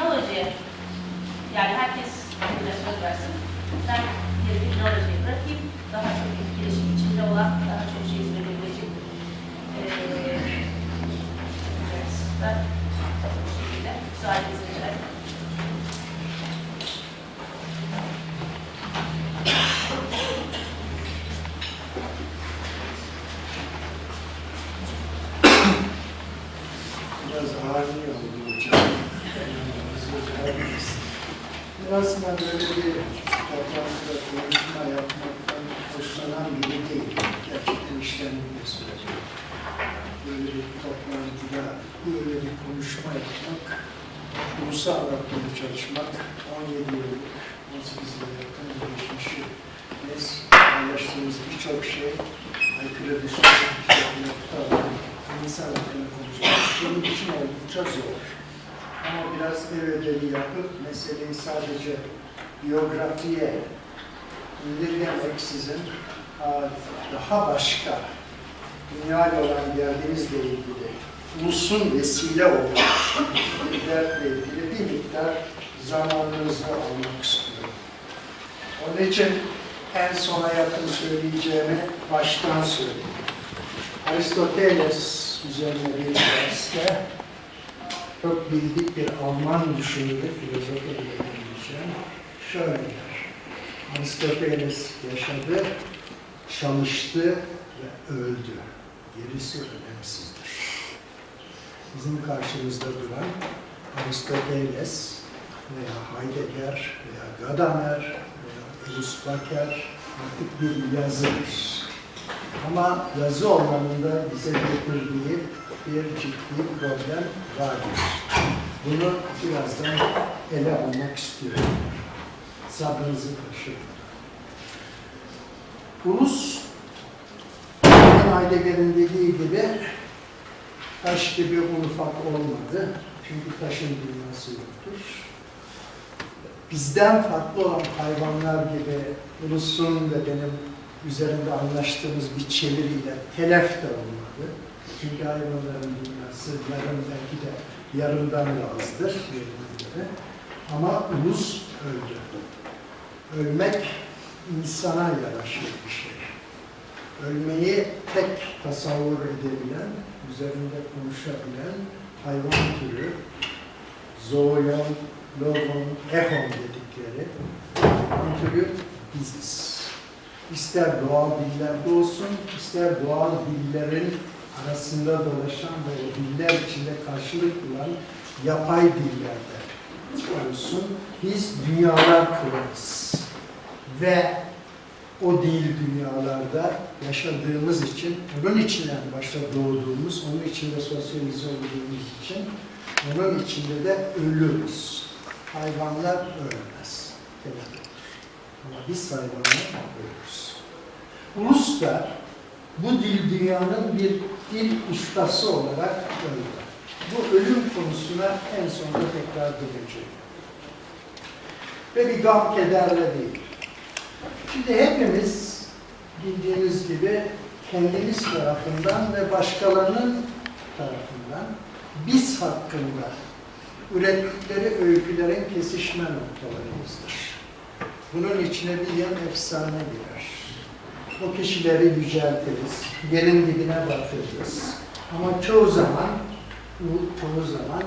Technology'ye yani herkes birbirine söz versin. Ben yeri Technology'ye bırakayım. Daha çok etkileşim içinde olan, daha çok şey söyleyebilecek. Ee, ben bu şekilde müsaadenizi rica. Biraz ağır oldu hocam. Ben böyle bir toplantıda konuşma yapmaktan hoşlanan biri değil. Gerçekten işlemini söyleyeceğim. Böyle bir toplantıda böyle bir konuşma yapmak, ulusu anlatmaya çalışmak, 17 yıllık, 18 yıl yakın geçmişi biz paylaştığımız birçok şey aykırı dışı birçok nokta var. İnsan hakkında konuşmak benim için oldukça zor. Ama biraz ev ödevi yapıp meseleyi sadece biyografiye indirgemeksizin daha başka dünyayla olan geldiğinizle ilgili ulusun vesile olan bir dertle ilgili bir miktar zamanınızı almak istiyorum. Onun için en sona yakın söyleyeceğimi baştan söyleyeyim. Aristoteles üzerine bir derste çok bildik bir Alman düşünürü, filozofu bile diyeceğim. Şöyle der. Aristoteles yaşadı, çalıştı ve öldü. Gerisi önemsizdir. Bizim karşımızda duran Aristoteles veya Heidegger veya Gadamer veya Elis Baker artık bir yazıdır. Ama yazı olmanın da bize getirdiği bir ciddi problem vardır. Bunu birazdan ele almak istiyorum. Sabrınızı taşıyın. Ulus, Heidegger'in dediği gibi taş gibi ufak olmadı. Çünkü taşın dünyası yoktur. Bizden farklı olan hayvanlar gibi ulusun ve benim üzerinde anlaştığımız bir çeviriyle telef de olmadı. Çünkü hayvanların dünyası yarım belki de yarımdan da azdır. Ama ulus öldü. Ölmek insana yaraşır bir şey. Ölmeyi tek tasavvur edebilen, üzerinde konuşabilen hayvan türü, zooyon, logon, ehon dedikleri hayvan türü biziz. İster doğal dillerde olsun, ister doğal dillerin arasında dolaşan ve o diller içinde karşılık bulan yapay dillerde olsun. Biz dünyalar kurarız. Ve o dil dünyalarda yaşadığımız için, onun içinden başta doğduğumuz, onun içinde sosyalize olduğumuz için, onun içinde de ölürüz. Hayvanlar ölmez. Demek. Ama biz hayvanlar ölürüz. Ulus da bu dil dünyanın bir dil ustası olarak öldü. Bu ölüm konusuna en sonunda tekrar döneceğim. Ve bir gam kederle değil. Şimdi hepimiz bildiğiniz gibi kendimiz tarafından ve başkalarının tarafından biz hakkında ürettikleri öykülerin kesişme noktalarımızdır. Bunun içine bir yan efsane girer. O kişileri yüceltiriz, yerin dibine batırırız. Ama çoğu zaman, çoğu zaman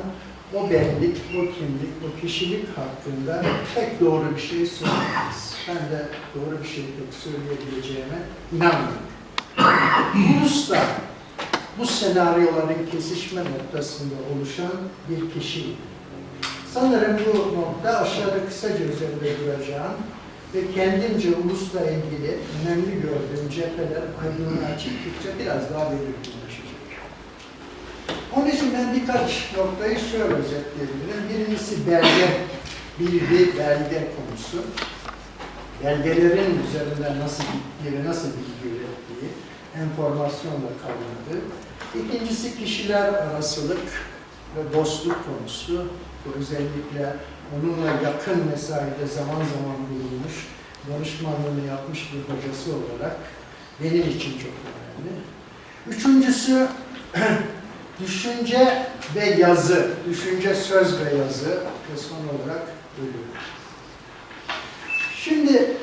o benlik, o kimlik, o kişilik hakkında pek doğru bir şey söylemeyiz. Ben de doğru bir şey pek söyleyebileceğime inanmıyorum. Yunus da bu senaryoların kesişme noktasında oluşan bir kişi. Sanırım bu nokta aşağıda kısaca üzerinde duracağım ve kendimce ulusla ilgili önemli gördüğüm cepheler aydınlığa çıktıkça biraz daha belirginleşecek. Onun için ben birkaç noktayı şöyle özetleyebilirim. Birincisi belge, bilgi, belge konusu. Belgelerin üzerinden nasıl gittiği nasıl bilgi ürettiği, enformasyonla kavradığı. İkincisi kişiler arasılık ve dostluk konusu. Özellikle onunla yakın mesaide zaman zaman bulunmuş, danışmanlığını yapmış bir hocası olarak benim için çok önemli. Üçüncüsü düşünce ve yazı, düşünce, söz ve yazı son olarak ölüm. Şimdi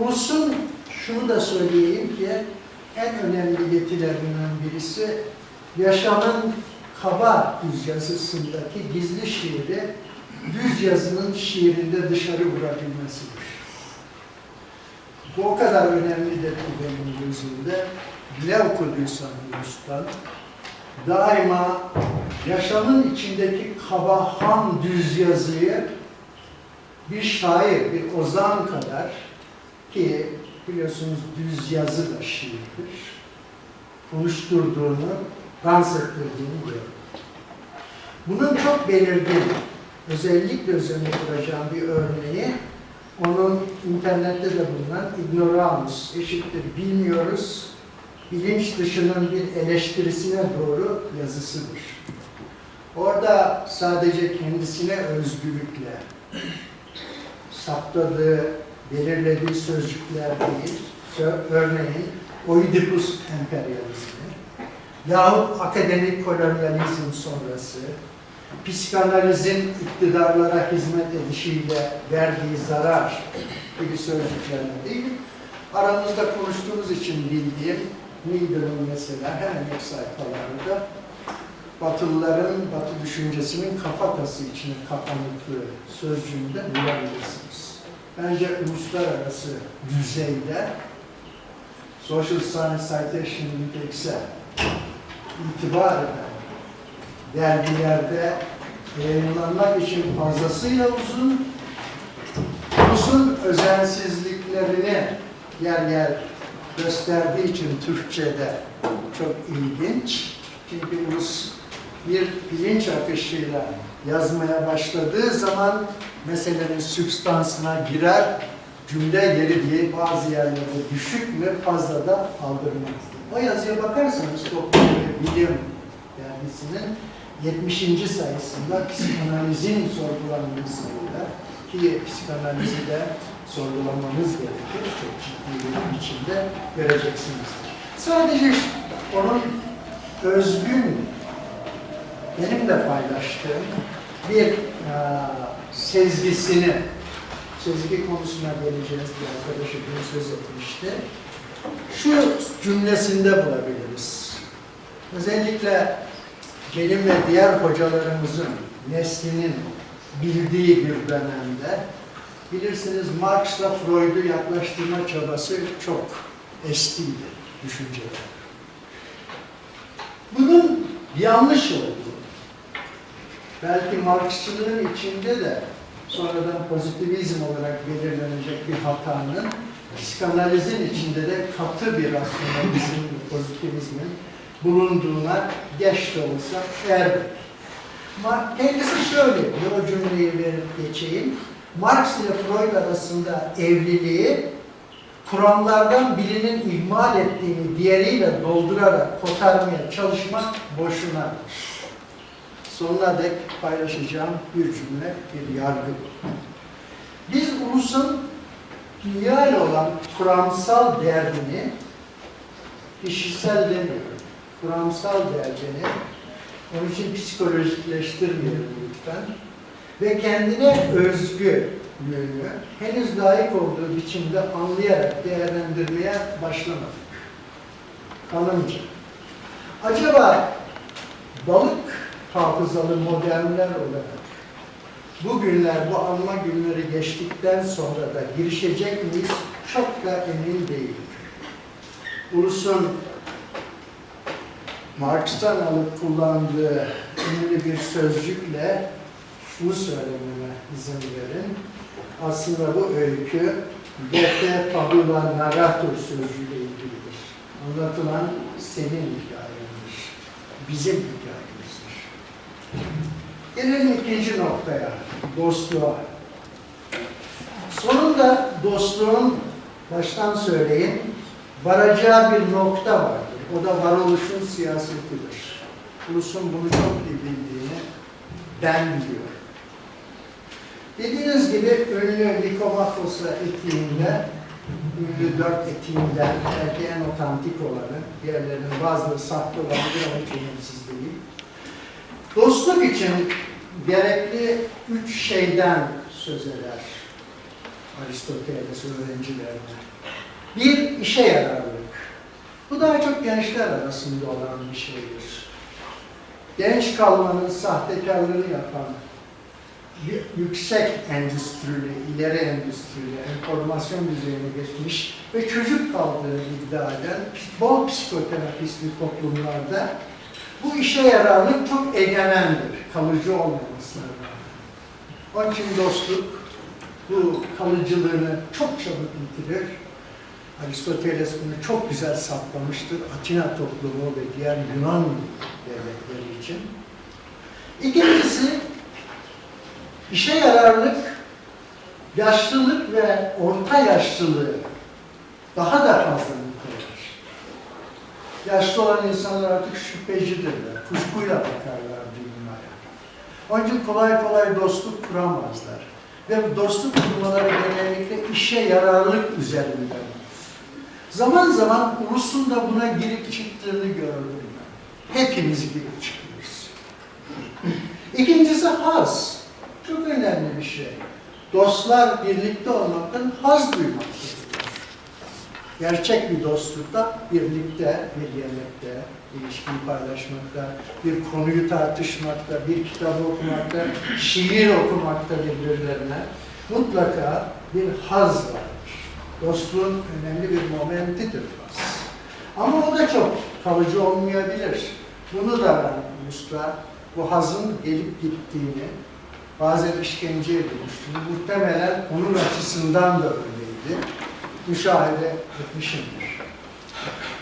ulusun şunu da söyleyeyim ki en önemli yetilerinden birisi yaşamın kaba düz yazısındaki gizli şiiri düz yazının şiirinde dışarı vurabilmesidir. Bu o kadar önemlidir ki benim gözümde. Ne okuduysam Yunus'tan, daima yaşamın içindeki kaba ham düz yazıyı bir şair, bir ozan kadar ki biliyorsunuz düz yazı da şiirdir. Konuşturduğunu, dans ettirdiğini. Bunun çok belirgin, özellikle üzerine kuracağım bir örneği, onun internette de bulunan ignoramus eşittir bilmiyoruz, bilinç dışının bir eleştirisine doğru yazısıdır. Orada sadece kendisine özgürlükle, saptadığı, belirlediği sözcükler değil, örneğin Oedipus emperyalizmi, yahut akademik kolonyalizm sonrası, psikanalizin iktidarlara hizmet edişiyle verdiği zarar gibi sözcüklerle değil, aramızda konuştuğumuz için bildiğim Niebuhr'un mesela hemen ilk sayfalarında Batılıların, Batı düşüncesinin kafatası içine kapanıklığı sözcüğünde bulabilirsiniz. Bence uluslararası düzeyde Social Science Citation Index'e itibar eden dergilerde yayınlanmak için fazlasıyla uzun, uzun özensizliklerini yer yer gösterdiği için Türkçe'de çok ilginç. Çünkü ulus bir bilinç akışıyla yazmaya başladığı zaman meselenin sübstansına girer, cümle yeri diye bazı yerlerde düşük ve fazla da aldırmaz. O yazıya bakarsanız Toplum ve Bilim dergisinin 70. sayısında psikanalizin sorgulanmasıyla ki psikanalizi de sorgulamamız gerekir. Çok ciddi bir biçimde göreceksinizdir. Sadece onun özgün, benim de paylaştığım bir e, sezgisini, sezgi konusuna geleceğiz bir arkadaşım söz etmişti. Şu cümlesinde bulabiliriz. Özellikle benim ve diğer hocalarımızın neslinin bildiği bir dönemde bilirsiniz Marx'la Freud'u yaklaştırma çabası çok eskiydi düşünceler. Bunun yanlış olduğu, belki Marksçılığın içinde de sonradan pozitivizm olarak belirlenecek bir hatanın, psikanalizin içinde de katı bir rasyonalizm, pozitivizmin bulunduğuna geç de olsa erdik. Ma- Kendisi şöyle diyor, o cümleyi verip geçeyim. Marx ile Freud arasında evliliği kuramlardan birinin ihmal ettiğini diğeriyle doldurarak kotarmaya çalışmak boşunadır. Sonuna dek paylaşacağım bir cümle, bir yargı. Biz ulusun dünya olan kuramsal derdini kişisel demiyorum, kuramsal derdini onun için psikolojikleştirmeyelim lütfen. Ve kendine özgü yönü henüz layık olduğu biçimde anlayarak değerlendirmeye başlamadık. Kanımca. Acaba balık hafızalı modernler olarak bugünler, bu anma günleri geçtikten sonra da girişecek miyiz? Çok da emin değilim. Ulusun Marx'tan alıp kullandığı ünlü bir sözcükle şunu söylememe izin verin. Aslında bu öykü Bete Fabula Narrator sözcüğüyle ilgilidir. Anlatılan senin hikayendir. Bizim hikayemizdir. Gelelim ikinci noktaya, dostluğa. Sonunda dostluğun, baştan söyleyeyim, varacağı bir nokta vardır. O da varoluşun siyasetidir. Ulusun bunu çok iyi bildiğini ben biliyorum. Dediğiniz gibi ünlü Nikomachos'la etiğinde, ünlü dört etiğinden belki en otantik olanı, diğerlerinin bazıları sahte olabilir ama hiç değil. Dostluk için gerekli üç şeyden söz eder Aristoteles öğrencilerine. Bir, işe yararlık. Bu daha çok gençler arasında olan bir şeydir. Genç kalmanın sahtekarlığını yapan, yüksek endüstrili, ileri endüstrili, enformasyon düzeyine geçmiş ve çocuk kaldığını iddia eden bol psikoterapistli toplumlarda bu işe yararlık çok egemendir, kalıcı olmamasına rağmen. Onun için dostluk bu kalıcılığını çok çabuk yitirir. Aristoteles bunu çok güzel saptamıştır. Atina toplumu ve diğer Yunan devletleri için. İkincisi, işe yararlık, yaşlılık ve orta yaşlılığı daha da fazla nitelenir. Yaşlı olan insanlar artık şüphecidirler, kuşkuyla bakarlar dünyaya. Onun için kolay kolay dostluk kuramazlar. Ve dostluk kurmaları genellikle işe yararlık üzerinden. Zaman zaman ulusun da buna girip çıktığını gördüm ben. Hepimiz girip çıkıyoruz. İkincisi haz. Çok önemli bir şey. Dostlar birlikte olmaktan haz duymaktır. Gerçek bir dostlukta birlikte, bir yemekte, ilişkiyi paylaşmakta, bir konuyu tartışmakta, bir kitabı okumakta, şiir okumakta birbirlerine mutlaka bir haz vardır. Dostluğun önemli bir momentidir haz. Ama o da çok kalıcı olmayabilir. Bunu da ben Usta, bu hazın gelip gittiğini, bazen işkenceye dönüştüğünü, muhtemelen onun açısından da öyleydi müşahede etmişimdir.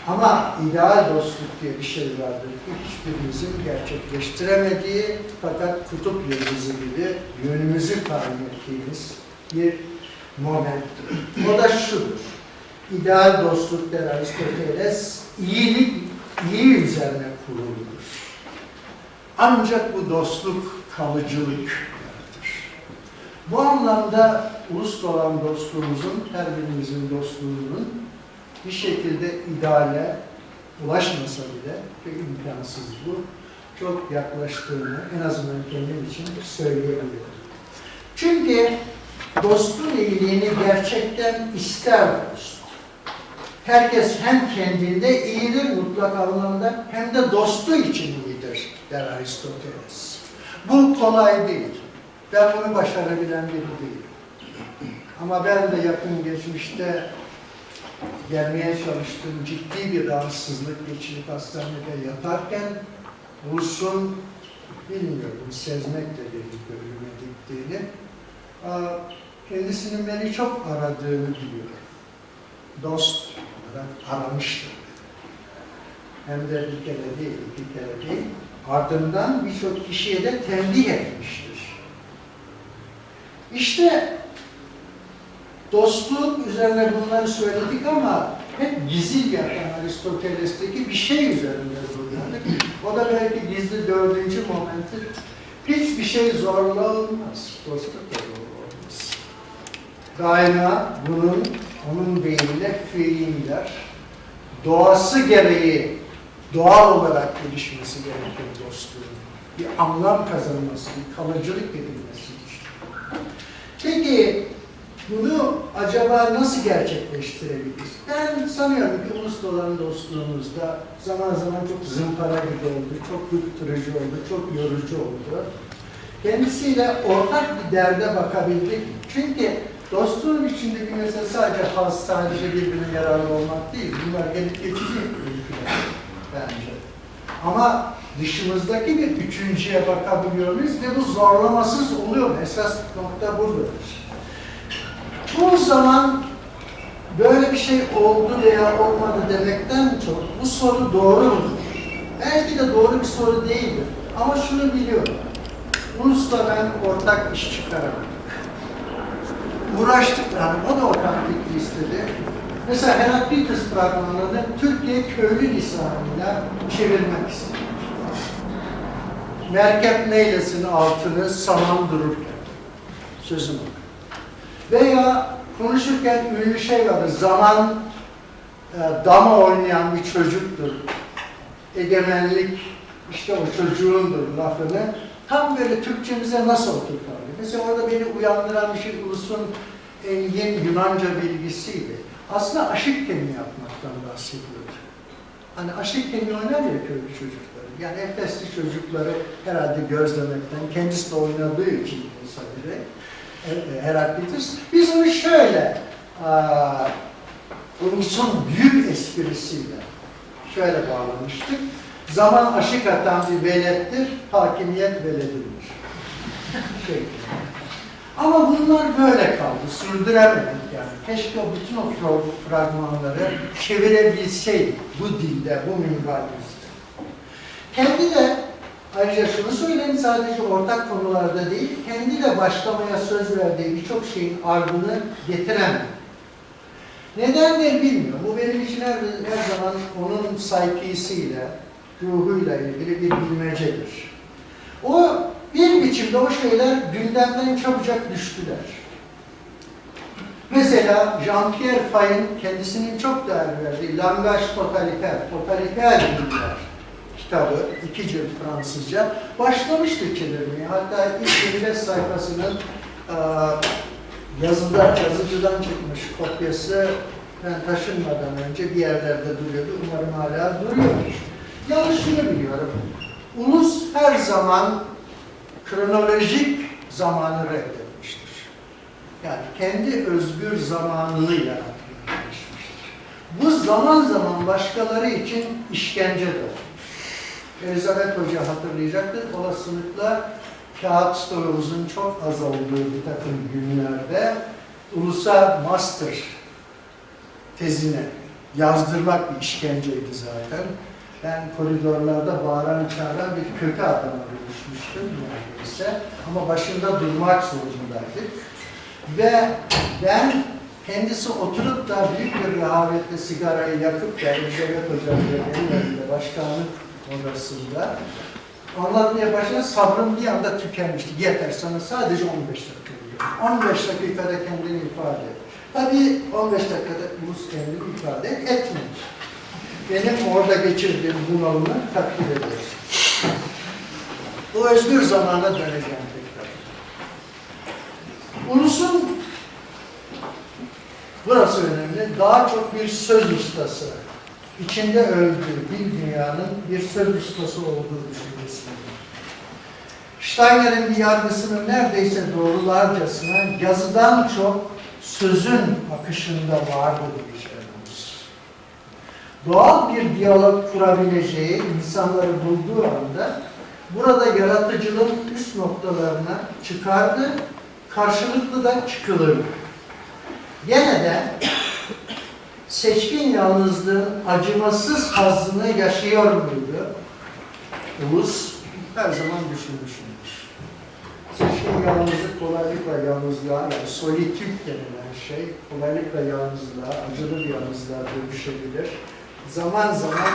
Ama ideal dostluk diye bir şey vardır ki hiçbirimizin gerçekleştiremediği fakat kutup yıldızı gibi yönümüzü tayin ettiğimiz bir momenttir. O da şudur. İdeal dostluk der Aristoteles, iyilik, iyi üzerine kuruludur. Ancak bu dostluk kalıcılık yaratır. Bu anlamda ulusla olan dostluğumuzun, her birimizin dostluğunun bir şekilde ideale ulaşmasa bile ve imkansız bu, çok yaklaştığını en azından kendim için söyleyebilirim. Çünkü dostun iyiliğini gerçekten ister dost. Herkes hem kendinde iyidir mutlak anlamda hem de dostu için iyidir der Aristoteles. Bu kolay değil. Ben bunu başarabilen biri değilim. Ama ben de yakın geçmişte gelmeye çalıştığım ciddi bir rahatsızlık geçirip hastanede yatarken Ulus'un bilmiyorum sezmekle birlikte ölüme gittiğini aa, kendisinin beni çok aradığını biliyorum. Dost olarak aramıştır. Hem de bir kere değil, iki kere değil. Ardından birçok kişiye de tembih etmiştir. İşte dostluk üzerine bunları söyledik ama hep gizil yatan Aristoteles'teki bir şey üzerinde duruyordu. O da belki gizli dördüncü momenti. Hiçbir şey zorla olmaz. Dostluk olmaz. Daima bunun, onun deyimiyle fiilimler, doğası gereği doğal olarak gelişmesi gerekir dostluğun. Bir anlam kazanması, bir kalıcılık edilmesi için. Peki bunu acaba nasıl gerçekleştirebiliriz? Ben sanıyorum ki ulusla olan dostluğumuzda zaman zaman çok zımpara gibi oldu, çok bıktırıcı oldu, çok yorucu oldu. Kendisiyle ortak bir derde bakabildik. Çünkü dostluğun içindeki mesele sadece haz, sadece birbirine yararlı olmak değil. Bunlar gelip geçici öyküler bence. Ama dışımızdaki bir üçüncüye bakabiliyor muyuz ve bu zorlamasız oluyor mu? Esas nokta buradadır. Çoğu zaman böyle bir şey oldu veya olmadı demekten çok bu soru doğru mudur? Belki de doğru bir soru değildir. Ama şunu biliyorum. Ulusla ben ortak iş çıkaramadık. Uğraştık yani o da ortak fikri istedi. Mesela Heraklitus fragmanını Türkiye köylü lisanıyla çevirmek istedi. Merkep neylesin altını saman dururken. Sözüm o. Veya konuşurken ünlü şey vardı, zaman e, dama oynayan bir çocuktur. Egemenlik işte o çocuğundur lafını tam böyle Türkçemize nasıl oturtalım? Mesela orada beni uyandıran bir şey ulusun engin Yunanca bilgisiydi. Aslında aşık kemi yapmaktan bahsediyordu. Hani aşık kemi oynar ya köylü çocukları. Yani Efesli çocukları herhalde gözlemekten, kendisi de oynadığı için olsa bile e, e, Heraklitus. Biz onu şöyle ulusun büyük esprisiyle şöyle bağlamıştık. Zaman aşık atan bir velettir, hakimiyet veledidir. Şeklinde. Ama bunlar böyle kaldı, sürdüremedik yani. Keşke o bütün o fra- fragmanları çevirebilseydik bu dilde, bu minvalizde. Kendi de ayrıca şunu söyleyeyim sadece ortak konularda değil, kendi de başlamaya söz verdiği birçok şeyin ardını getiremedi. Nedendir bilmiyorum. Bu benim için her, zaman onun psikisiyle, ruhuyla ilgili bir bilmecedir. O bir biçimde o şeyler gündemden çabucak düştüler. Mesela Jean-Pierre Fay'ın kendisinin çok değer verdiği Langage Totalitaire, Totalitaire Diller kitabı, iki cilt Fransızca, başlamıştı çevirmeye. Hatta ilk 25 sayfasının eee, yazıda, yazıcıdan çıkmış kopyası ben taşınmadan önce bir yerlerde duruyordu. Umarım hala duruyor. Yalnız şunu biliyorum. Ulus her zaman kronolojik zamanı reddetmiştir. Yani kendi özgür zamanını yaratmaya çalışmıştır. Bu zaman zaman başkaları için işkence de olmuş. Elizabeth Hoca hatırlayacaktır. Olasılıkla kağıt stoğumuzun çok az olduğu bir takım günlerde ulusa master tezine yazdırmak bir işkenceydi zaten. Ben koridorlarda bağıran çağıran bir kötü adama dönüşmüştüm neredeyse. Ama başında durmak zorundaydık. Ve ben kendisi oturup da büyük bir rehavetle sigarayı yakıp da Elizabeth Hoca'nın önünde başkanlık odasında anlatmaya başladı. Sabrım bir anda tükenmişti. Yeter sana sadece 15 dakika diyor. 15 dakikada kendini ifade et. Tabii 15 dakikada ulus kendini ifade et, etmedi. Benim orada geçirdiğim bunalımı takdir ediyorsun. Bu özgür zamana döneceğim tekrar. Ulusun burası önemli. Daha çok bir söz ustası. içinde öldüğü bir dünyanın bir söz ustası olduğu düşüncesinde. Steiner'in bir yargısının neredeyse doğrularcasına yazıdan çok sözün akışında bir şeyimiz. Doğal bir diyalog kurabileceği insanları bulduğu anda burada yaratıcılığın üst noktalarına çıkardı, karşılıklı da çıkılırdı. Gene de seçkin yalnızlığın acımasız hazzını yaşıyor muydu? Ulus her zaman düşünmüşümdür. Seçkin yalnızlık kolaylıkla yalnızlığa, yani solitük denilen şey, kolaylıkla yalnızlığa, acılı bir yalnızlığa dönüşebilir. Zaman zaman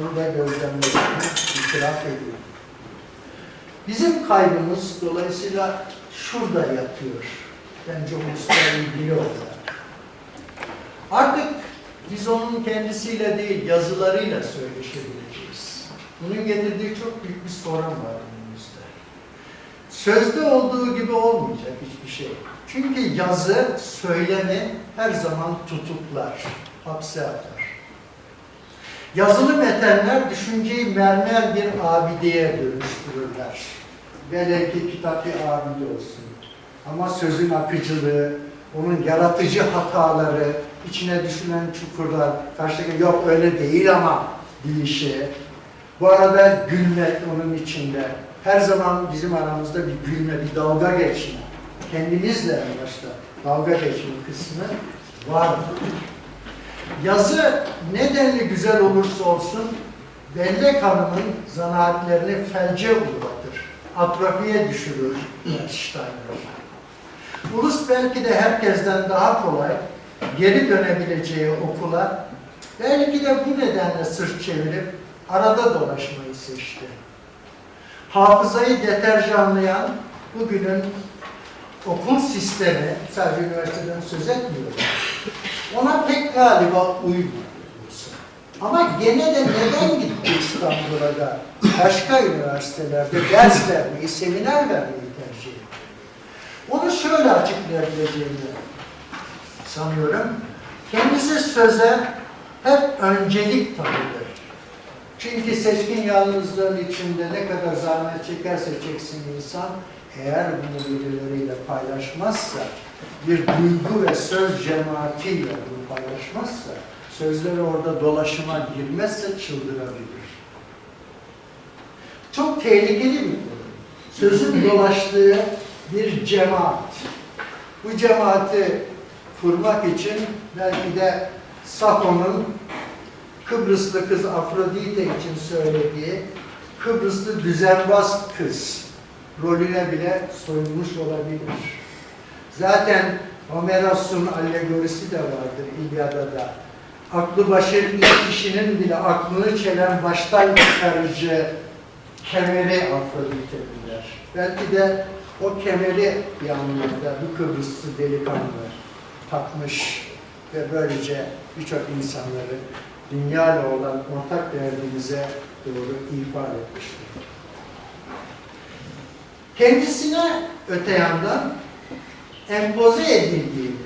onu da gözlemlediğini itiraf ediyor. Bizim kaybımız dolayısıyla şurada yatıyor. Bence ulusla ilgili olarak. Artık biz onun kendisiyle değil, yazılarıyla söyleşebileceğiz. Bunun getirdiği çok büyük bir sorun var önümüzde. Sözde olduğu gibi olmayacak hiçbir şey. Çünkü yazı, söylemi her zaman tutuklar, hapse atar. Yazılı metinler düşünceyi mermer bir abideye dönüştürürler. Velev ki kitap bir abide olsun. Ama sözün akıcılığı, onun yaratıcı hataları, içine düşülen çukurlar, karşıdaki yok öyle değil ama deyişi. Bu arada gülmek onun içinde. Her zaman bizim aramızda bir gülme, bir dalga geçme. Kendimizle en başta dalga geçme kısmı var. Yazı ne denli güzel olursa olsun bellek hanımın zanaatlerini felce uğratır. Atrofiye düşürür Steiner. Ulus belki de herkesten daha kolay geri dönebileceği okula belki de bu nedenle sırt çevirip arada dolaşmayı seçti. Hafızayı deterjanlayan bugünün okul sistemi, sadece üniversiteden söz etmiyorum, ona pek galiba uymadı. Ama gene de neden gitti İstanbul'a da başka üniversitelerde ders vermeyi, seminer vermeyi tercih etti? Onu şöyle açıklayabileceğimi sanıyorum. Kendisi söze hep öncelik tanıdır. Çünkü seçkin yalnızlığın içinde ne kadar zahmet çekerse çeksin insan, eğer bunu birileriyle paylaşmazsa, bir duygu ve söz cemaatiyle bunu paylaşmazsa, sözleri orada dolaşıma girmezse çıldırabilir. Çok tehlikeli bir konu. Sözün dolaştığı bir cemaat. Bu cemaati kurmak için belki de Safo'nun Kıbrıslı kız Afrodite için söylediği Kıbrıslı düzenbaz kız rolüne bile soyulmuş olabilir. Zaten Homeros'un alegorisi de vardır İlyada'da. Aklı başarılı kişinin bile aklını çelen baştan çıkarıcı kemeri Afrodite'liler. Belki de o kemeri bir anlamda bu Kıbrıslı delikanlı takmış ve böylece birçok insanları dünyayla olan ortak derdimize doğru ifade etmiştir. Kendisine öte yandan empoze edildiğini,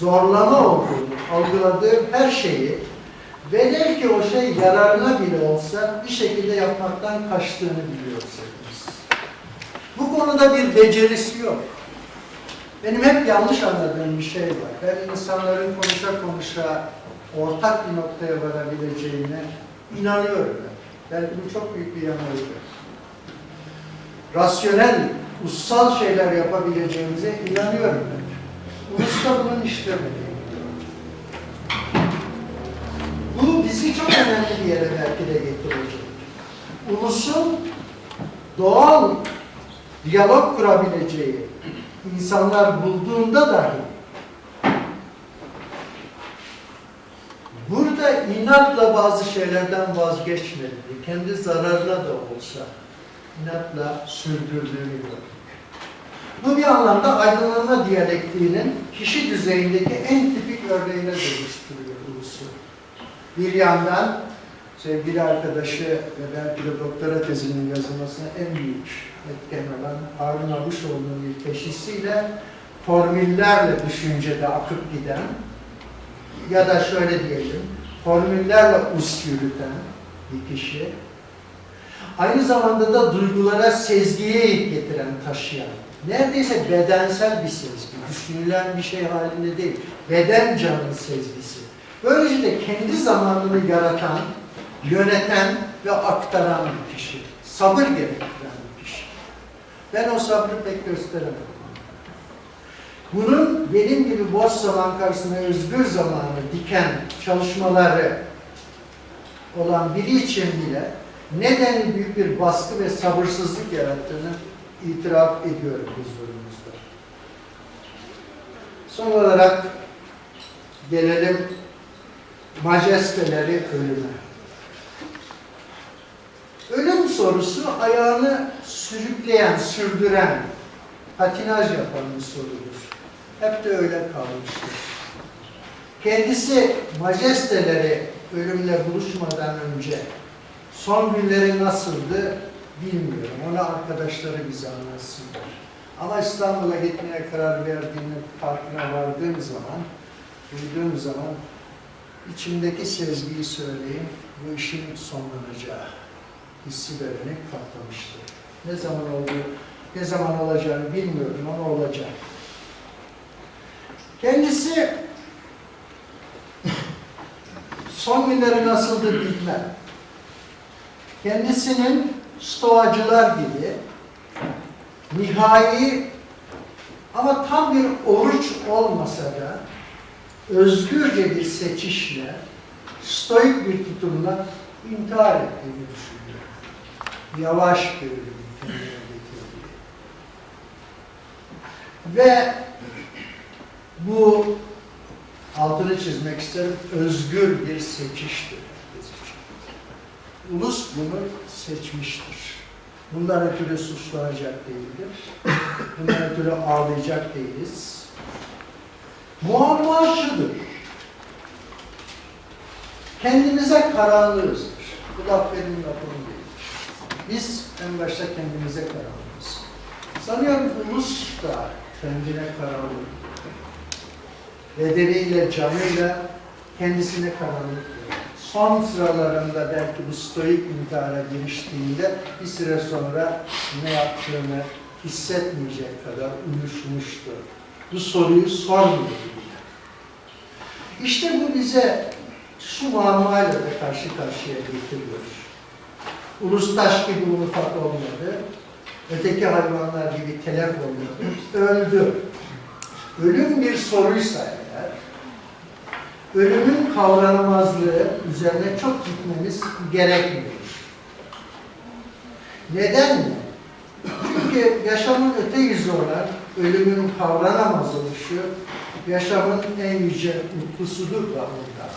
zorlama olduğunu algıladığı her şeyi velev ki o şey yararına bile olsa bir şekilde yapmaktan kaçtığını biliyorsunuz. Bu konuda bir becerisi yok. Benim hep yanlış anladığım bir şey var. Ben insanların konuşa konuşa ortak bir noktaya varabileceğine inanıyorum. Ben. Belki bu çok büyük bir yanılgı. Rasyonel, ussal şeyler yapabileceğimize inanıyorum ben. Ulus da bunun işlemediğini Bu bizi çok önemli bir yere belki de getirecek. Ulusun doğal diyalog kurabileceği insanlar bulduğunda dahi burada inatla bazı şeylerden vazgeçmedi. Kendi zararla da olsa inatla sürdürdüğünü gördük. Bu bir anlamda aydınlanma diyalektiğinin kişi düzeyindeki en tipik örneğine dönüştürüyor ulusu. Bir yandan sevgili arkadaşı ve belki de doktora tezinin yazılmasına en büyük etken olan Harun Abuşoğlu'nun bir teşhisiyle formüllerle düşüncede akıp giden ya da şöyle diyelim, formüllerle us yürüten bir kişi, aynı zamanda da duygulara sezgiye getiren, taşıyan, neredeyse bedensel bir sezgi, düşünülen bir şey halinde değil, beden canın sezgisi. Böylece de kendi zamanını yaratan, yöneten ve aktaran bir kişi. Sabır gerektiren bir kişi. Ben o sabrı pek gösteremem. Bunun benim gibi boş zaman karşısında özgür zamanı diken çalışmaları olan biri için bile neden büyük bir baskı ve sabırsızlık yarattığını itiraf ediyorum huzurunuzda. Son olarak gelelim majesteleri ölüme. Ölüm sorusu ayağını sürükleyen, sürdüren, patinaj yapan bir sorudur. Hep de öyle kalmıştır. Kendisi majesteleri ölümle buluşmadan önce son günleri nasıldı bilmiyorum. Onu arkadaşları bize anlatsınlar. Ama İstanbul'a gitmeye karar verdiğinin farkına vardığım zaman, duyduğum zaman içimdeki sezgiyi söyleyeyim, bu işin sonlanacağı hissi de beni katlamıştı. Ne zaman oldu, ne zaman olacağını bilmiyorum ama olacak. Kendisi son günleri nasıldı bilmem. Kendisinin stoacılar gibi nihai ama tam bir oruç olmasa da özgürce bir seçişle, stoik bir tutumla intihar ettiğini düşünüyorum. Yavaş bir ölüm. Ve bu altını çizmek isterim, özgür bir seçiştir. Ulus bunu seçmiştir. Bundan ötürü suçlanacak değildir. Bundan ötürü ağlayacak değiliz. Muamma şudur. Kendimize karanlığızdır. Bu laf benim lafım değil. Biz en başta kendimize karanlığız. Sanıyorum ulus da kendine karanlık. Bedeniyle, canıyla kendisine karanlık. Son sıralarında belki bu stoik intihara giriştiğinde bir süre sonra ne yaptığını hissetmeyecek kadar uyuşmuştu. Bu soruyu sormuyor bile. İşte bu bize şu muammayla da karşı karşıya getiriyor. Ulustaş gibi ufak olmadı. Öteki hayvanlar gibi telef olmadı. Öldü. Ölüm bir soruysa eğer, ölümün kavranamazlığı üzerine çok gitmemiz gerekmiyor. Neden mi? Çünkü yaşamın öte yüzü olan ölümün kavranamaz oluşu, yaşamın en yüce mutlusudur da onda.